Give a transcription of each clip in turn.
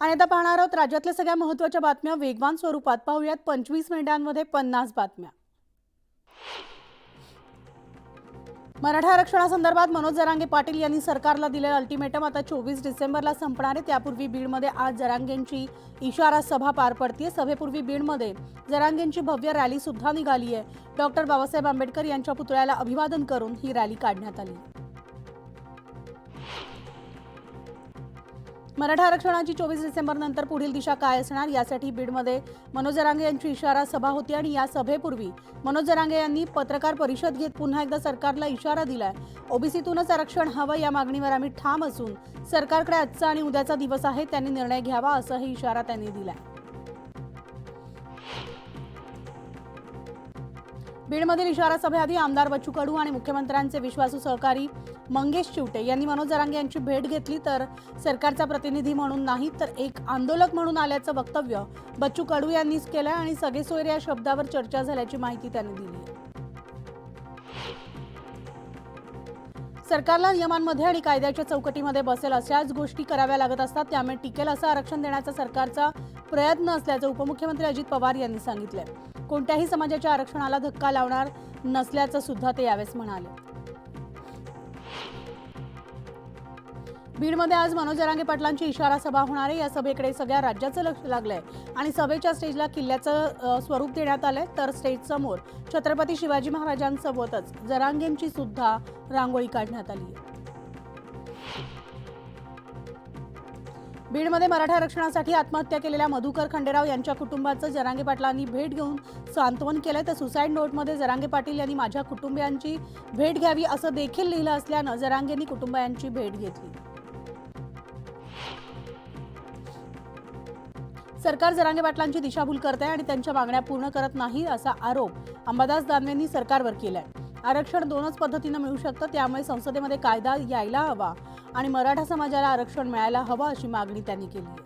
आणि आता पाहणार आहोत राज्यातल्या सगळ्या महत्त्वाच्या बातम्या. वेगवान स्वरूपात पाहूयात. पंचवीस मिनिटांमध्ये पन्नास बातम्या. मराठा आरक्षणासंदर्भात मनोज जरांगे पाटील यांनी सरकारला दिलेलं अल्टिमेटम आता चोवीस डिसेंबरला संपणार आहे. त्यापूर्वी बीडमध्ये आज जरांगेंची इशारा सभा पार पडतीये. सभेपूर्वी बीडमध्ये जरांगेंची भव्य रॅली सुद्धा निघाली आहे डॉक्टर बाबासाहेब आंबेडकर यांच्या पुतळ्याला अभिवादन करून ही रॅली काढण्यात आली. मराठा आरक्षणाची चोवीस डिसेंबर नंतर पुढील दिशा काय असणार यासाठी बीडमध्ये मनोज जरांगे यांची इशारा सभा होती आणि या सभेपूर्वी मनोज जरांगे यांनी पत्रकार परिषद घेत पुन्हा एकदा सरकारला इशारा दिलाय. ओबीसीतूनच आरक्षण हवं या मागणीवर आम्ही ठाम असून सरकारकडे आजचा आणि उद्याचा दिवस आहे त्यांनी निर्णय घ्यावा असाही इशारा त्यांनी दिलाय. बीडमधील इशारा सभेआधी आमदार बच्चू कडू आणि मुख्यमंत्र्यांचे विश्वासू सहकारी मंगेश चिवटे यांनी मनोज जरांगे यांची भेट घेतली. तर सरकारचा प्रतिनिधी म्हणून नाही तर एक आंदोलक म्हणून आल्याचं वक्तव्य बच्चू कडू यांनीच केलंय आणि सगळे सोयरे या शब्दावर चर्चा झाल्याची माहिती त्यांनी दिली सरकारला नियमांमध्ये आणि कायद्याच्या चौकटीमध्ये बसेल अशाच गोष्टी कराव्या लागत असतात त्यामुळे टिकेल असं आरक्षण देण्याचा सरकारचा प्रयत्न असल्याचं उपमुख्यमंत्री अजित पवार यांनी सांगितलंय. कोणत्याही समाजाच्या आरक्षणाला धक्का लावणार नसल्याचं सुद्धा ते यावेळेस म्हणाले. बीडमध्ये आज मनोज जरांगे पाटलांची इशारा सभा होणार आहे. या सभेकडे सगळ्या राज्याचं लक्ष लागलंय आणि सभेच्या स्टेजला किल्ल्याचं स्वरूप देण्यात आलंय. तर स्टेज समोर छत्रपती शिवाजी महाराजांसोबतच जरांगेंची सुद्धा रांगोळी काढण्यात आली आहे. बीडमध्ये मराठा आरक्षणासाठी आत्महत्या केलेल्या मधुकर खंडेराव यांच्या कुटुंबाचं जरांगे पाटलांनी भेट घेऊन सांत्वन केलंय. तर सुसाईड नोटमध्ये जरांगे पाटील यांनी माझ्या कुटुंबियांची भेट घ्यावी असं देखील लिहिलं असल्यानं जरांगेंनी कुटुंबियांची भेट घेतली. सरकार जरांगे पाटलांची दिशाभूल करत आहे आणि त्यांच्या मागण्या पूर्ण करत नाही असा आरोप अंबादास दानवेंनी सरकारवर केलाय. आरक्षण दोनच पद्धतीनं मिळू शकतं. त्यामुळे संसदेमध्ये कायदा यायला हवा आणि मराठा समाजाला आरक्षण मिळायला हवं अशी मागणी त्यांनी केली आहे.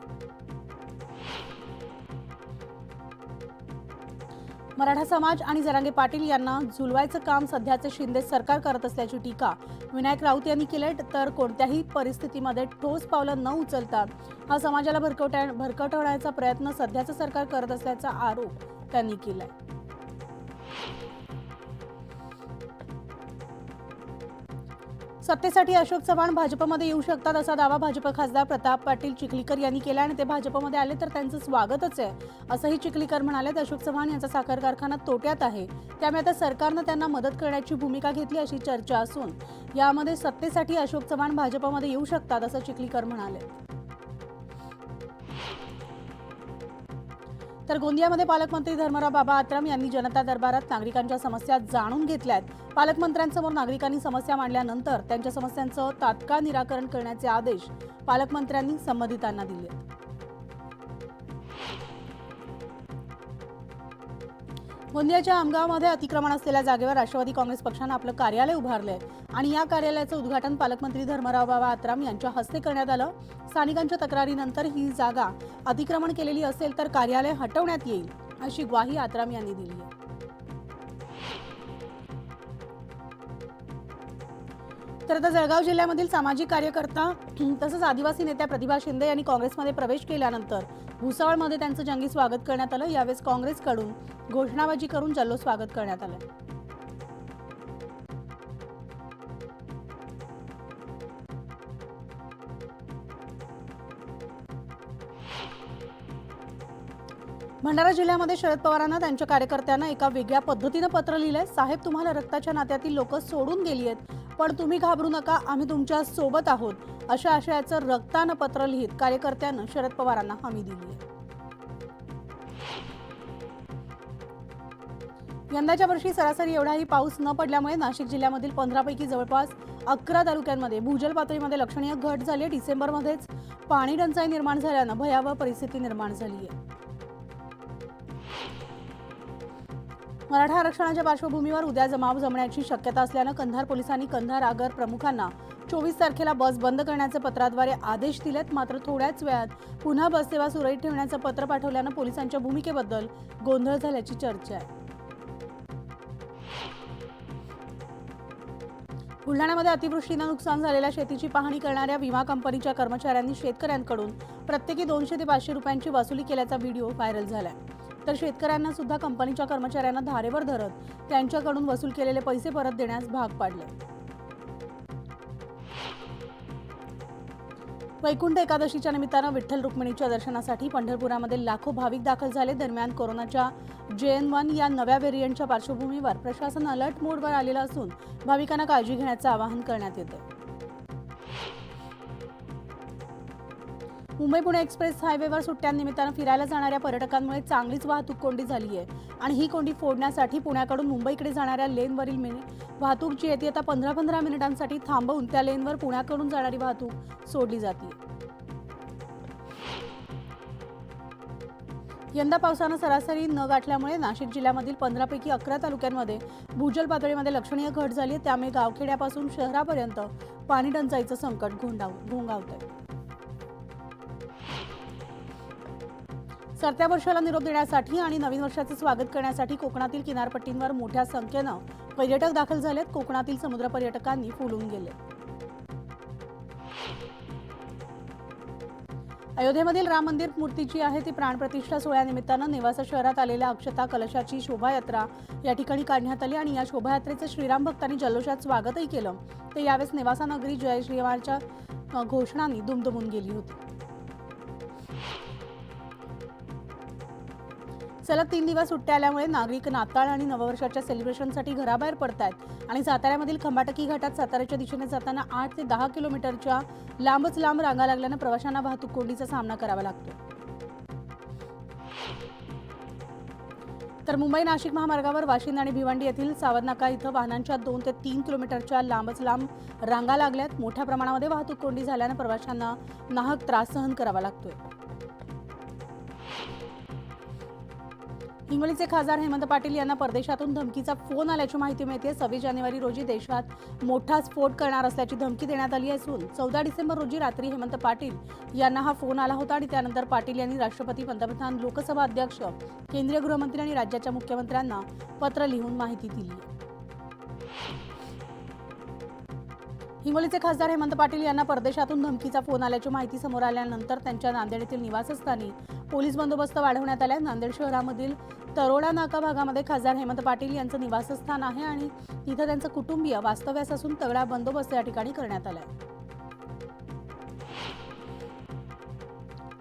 मराठा समाज आणि जरांगे पाटील यांना झुलवायचं काम सध्याचे शिंदे सरकार करत असल्याची टीका विनायक राऊत यांनी केली तर कोणत्याही परिस्थितीमध्ये ठोस पावलं न उचलता हा समाजाला भरकवट्या भरकटवण्याचा प्रयत्न सध्याचं सरकार करत असल्याचा आरोप त्यांनी केलाय. सत्तेसाठी अशोक चव्हाण भाजपमध्ये येऊ शकतात असा दावा भाजप खासदार प्रताप पाटील चिखलीकर यांनी केला आणि ते भाजपमध्ये आले तर त्यांचं स्वागतच आहे. असंही चिखलीकर म्हणाले अशोक चव्हाण यांचा साखर कारखाना तोट्यात आहे. त्यामुळे आता सरकारनं त्यांना मदत करण्याची भूमिका घेतली अशी चर्चा असून यामध्ये सत्तेसाठी अशोक चव्हाण भाजपमध्ये येऊ शकतात असं चिखलीकर म्हणाले. तर गोंदियामध्ये पालकमंत्री धर्मराव बाबा आत्राम यांनी जनता दरबारात नागरिकांच्या समस्या जाणून घेतल्यात. पालकमंत्र्यांसमोर नागरिकांनी समस्या मांडल्यानंतर त्यांच्या समस्यांचं तात्काळ निराकरण करण्याचे आदेश पालकमंत्र्यांनी संबंधितांना दिले. गोंदियाच्या आमगावमध्ये अतिक्रमण असलेल्या जागेवर राष्ट्रवादी काँग्रेस पक्षानं आपलं कार्यालय उभारलंय. आणि या कार्यालयाचं उद्घाटन पालकमंत्री धर्मराव बाबा आत्राम यांच्या हस्ते करण्यात आलं. स्थानिकांच्या तक्रारीनंतर ही जागा अतिक्रमण केलेली असेल तर कार्यालय हटवण्यात येईल अशी ग्वाही आत्राम यांनी दिली आहे. तर आता जळगाव जिल्ह्यामधील सामाजिक कार्यकर्ता तसंच आदिवासी नेत्या प्रतिभा शिंदे यांनी काँग्रेसमध्ये प्रवेश केल्यानंतर भुसावळमध्ये त्यांचं जंगी स्वागत करण्यात आलं. यावेळेस काँग्रेसकडून घोषणाबाजी करून जल्लोष स्वागत करण्यात आलं. भंडारा जिल्ह्यामध्ये शरद पवारांना त्यांच्या कार्यकर्त्यांना एका वेगळ्या पद्धतीनं पत्र लिहिलंय. साहेब तुम्हाला रक्ताच्या नात्यातील लोक सोडून गेली आहेत. पण तुम्ही घाबरू नका आम्ही तुमच्यासोबत आहोत. अशा आशयाचं रक्तानं पत्र लिहित कार्यकर्त्यानं शरद पवारांना हमी दिली आहे. यंदाच्या वर्षी सरासरी एवढाही पाऊस न पडल्यामुळे नाशिक जिल्ह्यामधील पंधरापैकी जवळपास अकरा तालुक्यांमध्ये भूजल पातळीमध्ये लक्षणीय घट झाली आहे. डिसेंबरमध्येच पाणी टंचाई निर्माण झाल्यानं भयावह परिस्थिती निर्माण झाली आहे. मराठा आरक्षणाच्या पार्श्वभूमीवर उद्या जमाव जमण्याची शक्यता असल्यानं कंधार पोलिसांनी कंधार आगर प्रमुखांना चोवीस तारखेला बस बंद करण्याचे पत्राद्वारे आदेश दिलेत. मात्र थोड्याच वेळात पुन्हा बससेवा सुरळीत ठेवण्याचं पत्र पाठवल्यानं पोलिसांच्या भूमिकेबद्दल गोंधळ झाल्याची चर्चा आहे. बुलढाण्यामध्ये अतिवृष्टीनं नुकसान झालेल्या शेतीची पाहणी करणाऱ्या विमा कंपनीच्या कर्मचाऱ्यांनी शेतकऱ्यांकडून प्रत्येकी दोनशे ते पाचशे रुपयांची वसुली केल्याचा व्हिडिओ व्हायरल झाला आहे तर शेतकऱ्यांना सुद्धा कंपनीच्या कर्मचाऱ्यांना धारेवर धरत त्यांच्याकडून वसूल केलेले पैसे परत देण्यास भाग पाडले. वैकुंठ एकादशीच्या निमित्तानं विठ्ठल रुक्मिणीच्या दर्शनासाठी पंढरपुरामध्ये लाखो भाविक दाखल झाले. दरम्यान कोरोनाच्या जे एन वन या नव्या व्हेरियंटच्या पार्श्वभूमीवर प्रशासन अलर्ट मोडवर आलेलं असून भाविकांना काळजी घेण्याचं आवाहन करण्यात येतं मुंबई पुणे एक्सप्रेस हायवेवर सुट्ट्यांनिमित्तानं फिरायला जाणाऱ्या पर्यटकांमुळे चांगलीच वाहतूक कोंडी झाली आहे. आणि ही कोंडी फोडण्यासाठी पुण्याकडून मुंबईकडे जाणाऱ्या लेनवरील मिनि वाहतूक जी आहे ती आता पंधरा पंधरा मिनिटांसाठी थांबवून त्या लेनवर पुण्याकडून जाणारी वाहतूक सोडली जाते. यंदा पावसानं सरासरी न गाठल्यामुळे नाशिक जिल्ह्यामधील पंधरापैकी अकरा तालुक्यांमध्ये भूजल पातळीमध्ये लक्षणीय घट झाली आहे. त्यामुळे गावखेड्यापासून शहरापर्यंत पाणी टंचाईचं संकट घोंडाव आहे सरत्या वर्षाला निरोप देण्यासाठी आणि नवीन वर्षाचं स्वागत करण्यासाठी कोकणातील किनारपट्टींवर मोठ्या संख्येनं पर्यटक दाखल झालेत. कोकणातील समुद्र पर्यटकांनी फुलून गेले. अयोध्येमधील राम मंदिर मूर्ती जी आहे ती प्राणप्रतिष्ठा सोहळ्यानिमित्तानं नेवासा शहरात आलेल्या अक्षता कलशाची शोभायात्रा या ठिकाणी काढण्यात आली आणि या शोभायात्रेचं श्रीराम भक्तांनी जल्लोषात स्वागतही केलं. ते यावेळेस नेवासा नगरी जय श्रीरामाच्या घोषणांनी दुमदुमून गेली होती. सलग तीन दिवस सुट्ट्या आल्यामुळे नागरिक नाताळ आणि नववर्षाच्या सेलिब्रेशनसाठी घराबाहेर पडतायत. आणि साताऱ्यामधील खंबाटकी घाटात साताऱ्याच्या दिशेने जाताना आठ ते दहा किलोमीटरच्या लांबच लांब रांगा लागल्यानं प्रवाशांना वाहतूक कोंडीचा सामना करावा लागतो. तर मुंबई नाशिक महामार्गावर वाशिंद आणि भिवंडी येथील सावदनाका इथं वाहनांच्या दोन ते तीन किलोमीटरच्या लांबच लांब रांगा लागल्यात. मोठ्या प्रमाणामध्ये वाहतूक कोंडी झाल्यानं प्रवाशांना नाहक त्रास सहन करावा लागतोय. हिंगोलीचे खासदार हेमंत पाटील यांना परदेशातून धमकीचा फोन आल्याची माहिती मिळते सव्वीस जानेवारी रोजी देशात मोठा स्फोट करणार असल्याची धमकी देण्यात आली असून चौदा डिसेंबर रोजी रात्री हेमंत पाटील यांना हा फोन आला होता आणि त्यानंतर पाटील यांनी राष्ट्रपती पंतप्रधान लोकसभा अध्यक्ष केंद्रीय गृहमंत्री आणि राज्याच्या मुख्यमंत्र्यांना पत्र लिहून माहिती दिली. हिंगोलीचे खासदार हेमंत पाटील यांना परदेशातून धमकीचा फोन आल्याची माहिती समोर आल्यानंतर त्यांच्या नांदेड येथील निवासस्थानी पोलीस बंदोबस्त वाढवण्यात आलाय. नांदेड शहरामधील तरोडा नाका भागामध्ये खासदार हेमंत पाटील यांचं निवासस्थान आहे आणि तिथं त्यांचं कुटुंबीय वास्तव्यास असून तगडा बंदोबस्त या ठिकाणी करण्यात आलाय.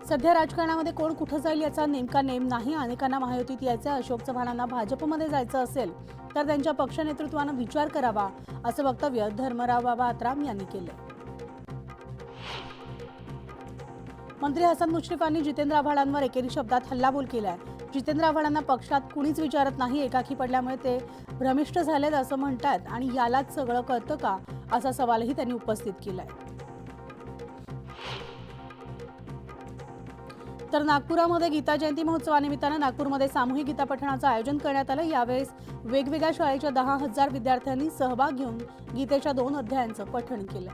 सध्या राजकारणामध्ये कोण कुठं जाईल याचा नेमका नेम नाही. अनेकांना महायुतीत यायचं आहे. अशोक चव्हाणांना भाजपमध्ये जायचं असेल तर त्यांच्या पक्ष नेतृत्वानं विचार करावा असं वक्तव्य धर्मराव बाबा आत्राम यांनी केलं. मंत्री हसन मुश्रीफांनी जितेंद्र आव्हाडांवर एकेरी शब्दात हल्लाबोल केलाय. जितेंद्र आव्हाडांना पक्षात कुणीच विचारत नाही एकाकी पडल्यामुळे ते भ्रमिष्ट झालेत असं म्हणतात आणि यालाच सगळं कळतं का असा सवालही त्यांनी उपस्थित केलाय. तर नागपुरामध्ये गीता जयंती महोत्सवानिमित्तानं नागपूरमध्ये सामूहिक गीता पठणाचं आयोजन करण्यात आलं. यावेळेस वेगवेगळ्या शाळेच्या दहा हजार विद्यार्थ्यांनी सहभाग घेऊन गीतेच्या दोन अध्यायांचं पठण केलं.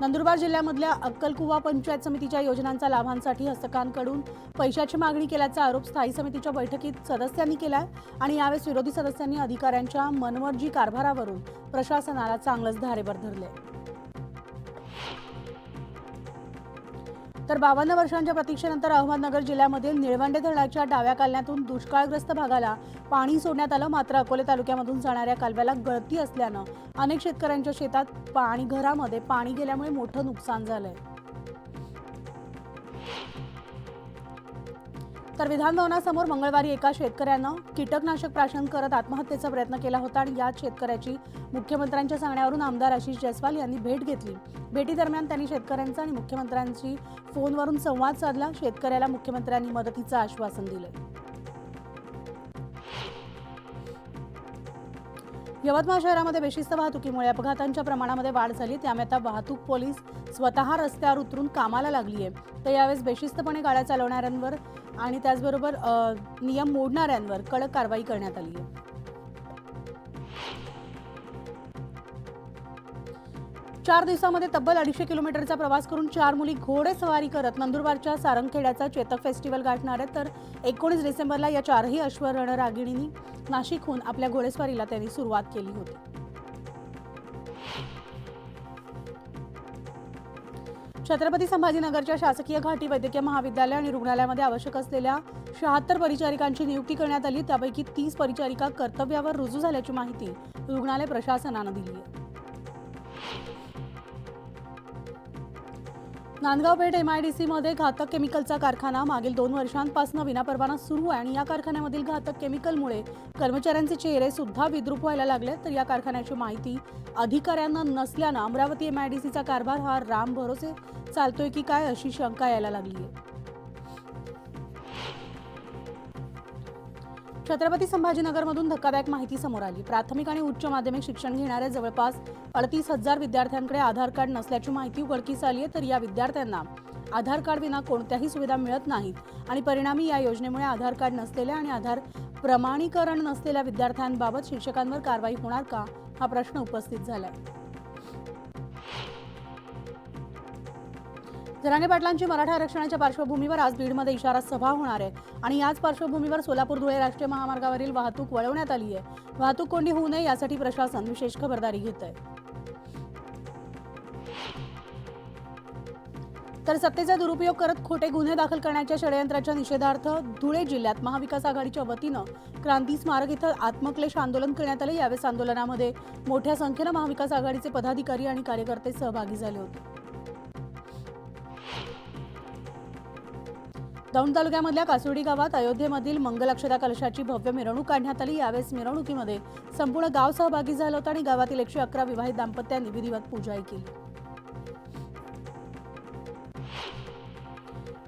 नंदुरबार जिल्ह्यामधल्या अक्कलकुवा पंचायत समितीच्या योजनांचा लाभांसाठी हस्तकांकडून पैशाची मागणी केल्याचा आरोप स्थायी समितीच्या बैठकीत सदस्यांनी केला आणि यावेळेस विरोधी सदस्यांनी अधिकाऱ्यांच्या मनमर्जी कारभारावरून प्रशासनाला चांगलंच धारेवर धरले तर बावन्न वर्षांच्या प्रतीक्षेनंतर अहमदनगर जिल्ह्यामधील निळवंडे धरणाच्या डाव्या कालव्यातून दुष्काळग्रस्त भागाला पाणी सोडण्यात आलं. मात्र अकोले तालुक्यामधून जाणाऱ्या कालव्याला गळती असल्यानं अनेक शेतकऱ्यांच्या शेतात पाणी घरामध्ये पाणी गेल्यामुळे मोठं नुकसान झालंय. तर विधानभवनासमोर मंगळवारी एका शेतकऱ्यानं कीटकनाशक प्राशन करत आत्महत्येचा प्रयत्न केला होता आणि याच शेतकऱ्याची मुख्यमंत्र्यांच्या सांगण्यावरून आमदार आशिष जयस्वाल यांनी भेट घेतली. भेटीदरम्यान त्यांनी शेतकऱ्यांचा आणि मुख्यमंत्र्यांशी फोनवरून संवाद साधला. शेतकऱ्याला मुख्यमंत्र्यांनी मदतीचं आश्वासन दिलं. यवतमाळ शहरामध्ये बेशिस्त वाहतुकीमुळे अपघातांच्या प्रमाणामध्ये वाढ झाली. त्यामुळे आता वाहतूक पोलीस स्वतः रस्त्यावर उतरून कामाला लागली आहे. तर यावेळेस बेशिस्तपणे गाड्या चालवणाऱ्यांवर आणि त्याचबरोबर नियम मोडणाऱ्यांवर कडक कारवाई करण्यात आली आहे. चार दिवसामध्ये तब्बल अडीचशे किलोमीटरचा प्रवास करून चार मुली घोडेस्वारी करत नंदुरबारच्या सारंगखेड्याचा चेतक फेस्टिवल गाठणार आहेत. तर एकोणीस डिसेंबरला या चारही अश्वरण रागिणींनी नाशिकहून आपल्या घोडेस्वारीला त्यांनी सुरुवात केली होती. छत्रपती संभाजीनगरच्या शासकीय घाटी वैद्यकीय महाविद्यालय आणि रुग्णालयामध्ये आवश्यक असलेल्या शहात्तर परिचारिकांची नियुक्ती करण्यात आली. त्यापैकी तीस परिचारिका कर्तव्यावर रुजू झाल्याची माहिती रुग्णालय प्रशासनानं दिली आहे. Nandgaon Peth M I D सीमध्ये घातक केमिकलचा कारखाना मागील दोन वर्षांपासून विनापरवाना सुरू आहे आणि या कारखान्यामधील घातक केमिकलमुळे कर्मचाऱ्यांचे चेहरे सुद्धा विद्रूप व्हायला लागले. तर या कारखान्याची माहिती अधिकाऱ्यांना नसल्यानं अमरावती एम आय डी सीचा कारभार हा राम भरोसे चालतोय की काय अशी शंका यायला लागली आहे छत्रपती संभाजीनगरमधून धक्कादायक माहिती समोर आली. प्राथमिक आणि उच्च माध्यमिक शिक्षण घेणाऱ्या जवळपास अडतीस हजार विद्यार्थ्यांकडे आधार कार्ड नसल्याची माहिती उघडकीस आली आहे तर या विद्यार्थ्यांना आधार कार्ड विना कोणत्याही सुविधा मिळत नाहीत. आणि परिणामी या योजनेमुळे आधार कार्ड नसलेल्या आणि आधार प्रमाणीकरण नसलेल्या विद्यार्थ्यांबाबत शिक्षकांवर कारवाई होणार का? हा प्रश्न उपस्थित झालाय. जरांगे पाटलांची मराठा आरक्षणाच्या पार्श्वभूमीवर आज बीडमध्ये इशारा सभा होणार आहे आणि याच पार्श्वभूमीवर सोलापूर धुळे राष्ट्रीय महामार्गावरील वाहतूक वळवण्यात आली आहे. वाहतूक कोंडी होऊ नये यासाठी प्रशासन विशेष खबरदारी घेत आहे. तर सत्तेचा दुरुपयोग करत खोटे गुन्हे दाखल करण्याच्या षडयंत्राच्या निषेधार्थ धुळे जिल्ह्यात महाविकास आघाडीच्या वतीनं क्रांती स्मारक इथं आत्मक्लेश आंदोलन करण्यात आले. यावेळेस आंदोलनामध्ये मोठ्या संख्येनं महाविकास आघाडीचे पदाधिकारी आणि कार्यकर्ते सहभागी झाले होते. दौंड तालुक्यामधल्या कासुर्डी गावात अयोध्येमधील मंगल अक्षता कलशाची भव्य मिरवणूक काढण्यात आली. यावेळेस मिरवणुकीमध्ये संपूर्ण गाव सहभागी झालं होतं आणि गावातील एकशे अकरा विवाहित दाम्पत्यांनी विधिवत पूजाही केली.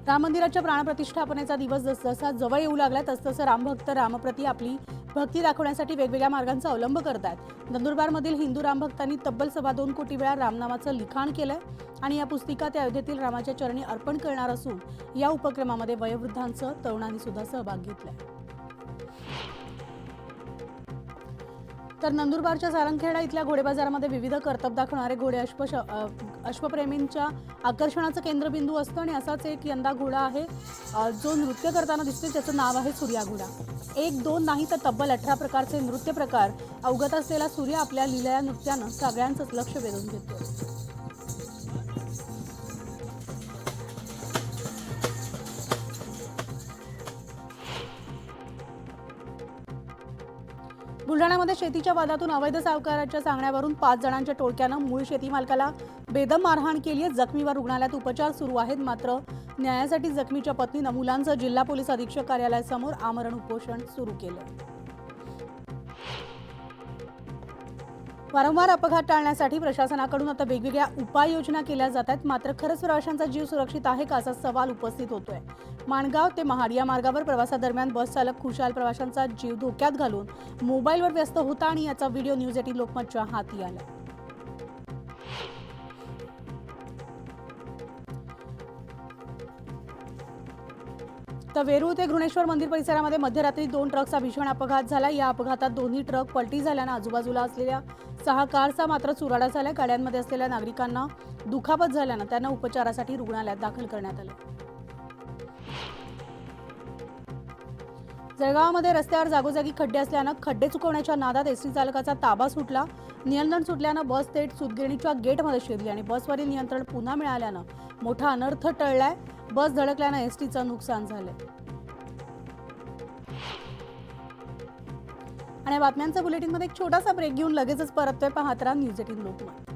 राम मंदिराच्या प्राणप्रतिष्ठापनेचा दिवस जसजसा जवळ येऊ लागला तसतसं रामभक्त रामप्रती आपली भक्ती दाखवण्यासाठी वेगवेगळ्या मार्गांचा अवलंब करत आहेत नंदुरबारमधील हिंदू रामभक्तांनी तब्बल सव्वा दोन कोटी वेळा रामनामाचं लिखाण केलंय आणि या पुस्तिका त्या अयोध्येतील रामाच्या चरणी अर्पण करणार असून या उपक्रमामध्ये वयोवृद्धांसह तरुणांनी सुद्धा सहभाग घेतलाय. तर नंदुरबारच्या सारंगखेडा इथल्या घोडे बाजारामध्ये विविध कर्तब दाखवणारे घोडे अश्व अश्वप्रेमींच्या आकर्षणाचं केंद्रबिंदू असतं आणि असाच एक यंदा घोडा आहे. जो नृत्य करताना दिसते त्याचं नाव आहे सूर्या घोडा. एक दोन नाही तर तब्बल अठरा प्रकारचे नृत्य प्रकार अवगत असलेला सूर्य आपल्या लिलया नृत्यानं सगळ्यांचंच लक्ष वेधून घेतो बुलढाण्यामध्ये शेतीच्या वादातून अवैध सावकाराच्या सांगण्यावरून पाच जणांच्या टोळक्यानं मूळ शेती मालकाला बेदम मारहाण केली आहे. जखमीवर रुग्णालयात उपचार सुरू आहेत. मात्र न्यायासाठी जखमीच्या पत्नीनं मुलांचं जिल्हा पोलीस अधीक्षक कार्यालयासमोर आमरण उपोषण सुरू केलं. वारंवार अपघात टाळण्यासाठी प्रशासनाकडून आता वेगवेगळ्या उपाययोजना केल्या जात आहेत. मात्र खरंच प्रवाशांचा जीव सुरक्षित आहे का असा सवाल उपस्थित होतोय. माणगाव ते महाड या मार्गावर प्रवासादरम्यान बस चालक खुशाल प्रवाशांचा जीव धोक्यात घालून मोबाईलवर व्यस्त होता आणि याचा व्हिडिओ न्यूज एटीन लोकमतच्या हाती आला. तर वेरूळ ते घृणेश्वर मंदिर परिसरामध्ये मध्यरात्री दोन ट्रकचा भीषण अपघात झाला. या अपघातात दोन्ही ट्रक पलटी झाल्यानं आजूबाजूला असलेल्या सहा कारचा मात्र चुराडा झाला गाड्यांमध्ये असलेल्या नागरिकांना दुखापत झाल्यानं त्यांना उपचारासाठी रुग्णालयात दाखल करण्यात आलं. जळगावमध्ये रस्त्यावर जागोजागी खड्डे असल्यानं खड्डे चुकवण्याच्या नादात एसटी चालकाचा ताबा सुटला. नियंत्रण सुटल्यानं बस थेट सुतगिरणीच्या गेटमध्ये शिरली आणि बसवरील नियंत्रण पुन्हा मिळाल्यानं मोठा अनर्थ टळलाय. बस धडकल्यानं एसटीचं नुकसान झालंय. आणि या बातम्यांच्या बुलेटिनमध्ये एक छोटासा ब्रेक घेऊन लगेचच परततोय पाहत राहा न्यूज एटीन लोकमत.